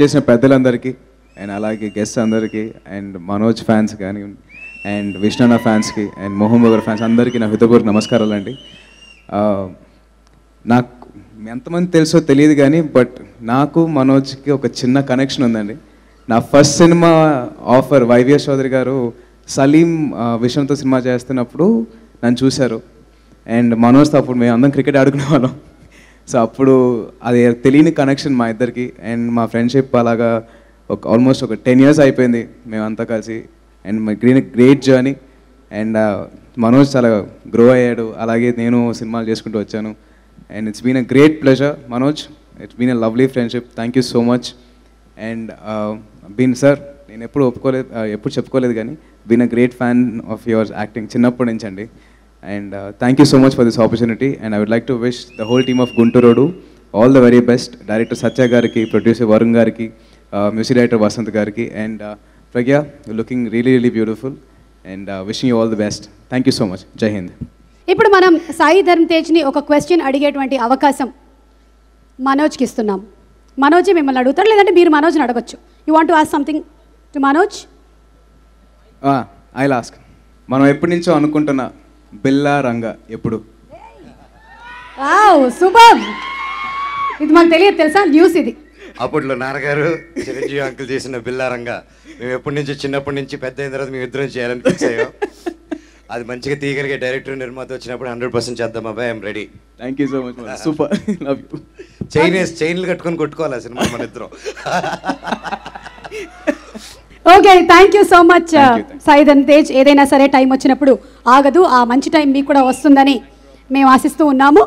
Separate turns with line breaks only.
చేసిన పెద్దలందరికీ అండ్ అలాగే గెస్ట్ అందరికీ అండ్ మనోజ్ ఫ్యాన్స్ కానీ అండ్ విష్ణున్న ఫ్యాన్స్కి అండ్ మోహన్ బగర్ ఫ్యాన్స్ అందరికీ నా హృదయపూర్వక నమస్కారాలు అండి. నాకు ఎంతమంది తెలుసో తెలియదు కానీ బట్ నాకు మనోజ్కి ఒక చిన్న కనెక్షన్ ఉందండి. నా first cinema offer YVS Chowdary గారు సలీం విషయంతో సినిమా చేస్తున్నప్పుడు నన్ను చూశారు. అండ్ మనోజ్తో అప్పుడు మేము అందరం క్రికెట్ ఆడుకునే వాళ్ళం. సో అప్పుడు అది తెలియని కనెక్షన్ మా ఇద్దరికి. అండ్ మా ఫ్రెండ్షిప్ అలాగా ఒక ఆల్మోస్ట్ ఒక టెన్ ఇయర్స్ అయిపోయింది మేమంతా కలిసి. And my green great journey and Manoj చాలా గ్రో అయ్యాడు. అలాగే నేను సినిమాలు చేసుకుంటూ వచ్చాను. And it's been a great pleasure Manoj. It's been a lovely friendship thank you so much and been sir నేను ఎప్పుడు ఒప్పుకోలేదు uh, ఎప్పుడు చెప్పుకోలేదు కానీ been a great fan of your acting చిన్నప్పటి నుంచి అండి. And thank you so much for this opportunity and I would like to wish the whole team of Gunturodu all the very best director Satya గారికి producer Varun గారికి music director Vasanth గారికి and Pragya looking really really beautiful and wishing you all the best thank you so much Jai Hind
ఇప్పుడు మనం సాయి ధర్మ్ తేజ్ని ఒక question అడిగేటువంటి అవకాశం మనోజ్కి ఇస్తున్నాం. మనోజ్ మిమ్మల్ని అడుగుతారు? లేదంటే మీరు మనోజ్ని అడగచ్చు. You want to ask something to Manoj?
I ask మనం ఎప్పటి నుంచో అనుకుంటున్న బిల్లా రంగ ఎప్పుడు?
Wow super. ఇది మాకు తెలియదు తెలుసా? న్యూస్ ఇది.
అప్పట్లో నాన్నగారు చిరంజీవి అంకుల్ చేసిన బిల్లారంగా మేము ఎప్పటి నుంచి చిన్నప్పటి నుంచి పెద్ద అయిన తర్వాత మేము ఇద్దరం చేయాలని ఫిక్స్ అయ్యాం. అది మంచిగా తీయగలిగే డైరెక్టర్ నిర్మాత వచ్చినప్పుడు హండ్రెడ్ పర్సెంట్ చేద్దాం అబ్బాయి I'm ready
thank you so much super love you
chain వేసి చైన్లు కట్టుకొని కొట్టుకోవాలి సినిమా మన ఇద్దరం.
Okay thank you so much Dharam Tej ఏదైనా సరే టైం వచ్చినప్పుడు ఆగదు. ఆ మంచి టైం మీకు కూడా వస్తుందని మేము ఆశిస్తూ ఉన్నాము.